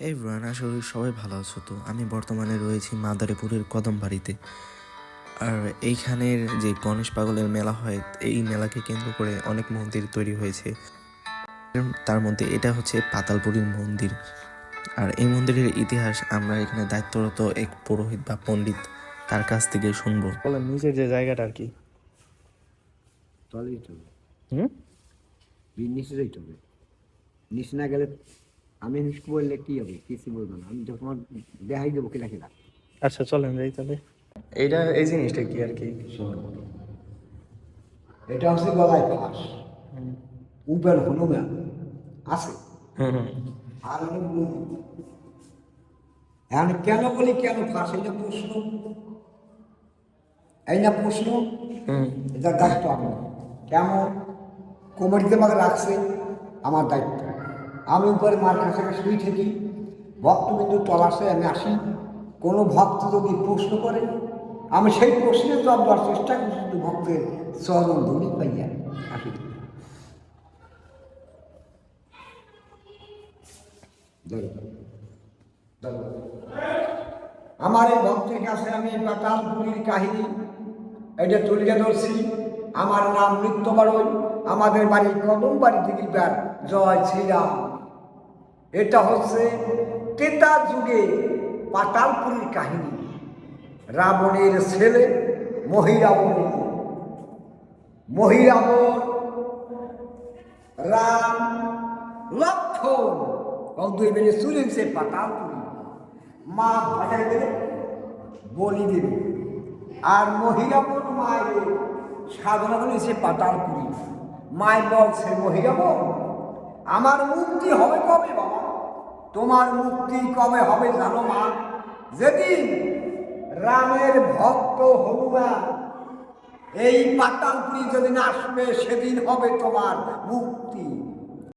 এই ব্রান আসলে সবাই ভালো আছো তো? আমি বর্তমানে রয়েছি মাদারীপুরের কদম বাড়িতে আর এইখানের যে গণেশ পাগলের মেলা হয় এই মেলাকে কেন্দ্র করে অনেক মন্দির তৈরি হয়েছে। তার মধ্যে এটা হচ্ছে পাতালপুরীর মন্দির। আর এই মন্দিরের ইতিহাস আমরা এখানে দায়িত্বরত এক পুরোহিত বা পণ্ডিত তার কাছ থেকে শুনব। নিচের যে জায়গাটা আর কি? তলেই চলবে হুম? নিচে যাইতে হবে নিচে না গেলে আমি নিচে বললে কি হবে? কিছু বলব না। আমি যখন দেখাই দেবো কিনা কিনা। আচ্ছা চলেন যাই তাহলে। এইটা এই জিনিসটা কি আর কি? এটা হচ্ছে গলায় ফাঁস। উপের হনুমান আছে। হুম হুম। আর। এখন কেন বলি কেন ফাঁস? এই না প্রশ্ন। এই না প্রশ্ন? হুম। এটা দায়িত্ব আমার কেমন কোমরিতে আমাকে রাখছে? আমার দায়িত্ব। আমি উপরে মার কাছে শুই থাকি। ভক্তবিন্দু তলাশে আমি আসি। কোনো ভক্ত যদি প্রশ্ন করে, আমি সেই প্রশ্নের জবাব দেওয়ার চেষ্টা করি, কিন্তু ভক্তের চরণ ধনী পাইয়া আসি। আমার এই ভক্তের কাছে আমি পাতালপুরীর কাহিনী, এটা তুলিয়ে ধরছি। আমার নাম নৃত্য বাড়ই আমাদের বাড়ি কদম বাড়ি থেকে জয় শ্রীরাম। এটা হচ্ছে তেতা যুগে পাতালপুরীর কাহিনী। রাবণের ছেলে মহিরাবণ। মহিরাবণ, রাম, লক্ষণ। দুই বেলে চুলেছে পাতালপুরী। মা ভাটাই দেবে বলি দেবে। আর মহিরাবণ মায়ের সাধনা করেছে পাতালপুরী। মায় বলছে মহিরাবণ আমার মুক্তি হবে কবে, বাবা? তোমার মুক্তি কবে হবে জানো মা? যেদিন রামের ভক্ত হনুমান, এই পাতালপুরি যেদিন আসবে, সেদিন হবে তোমার মুক্তি।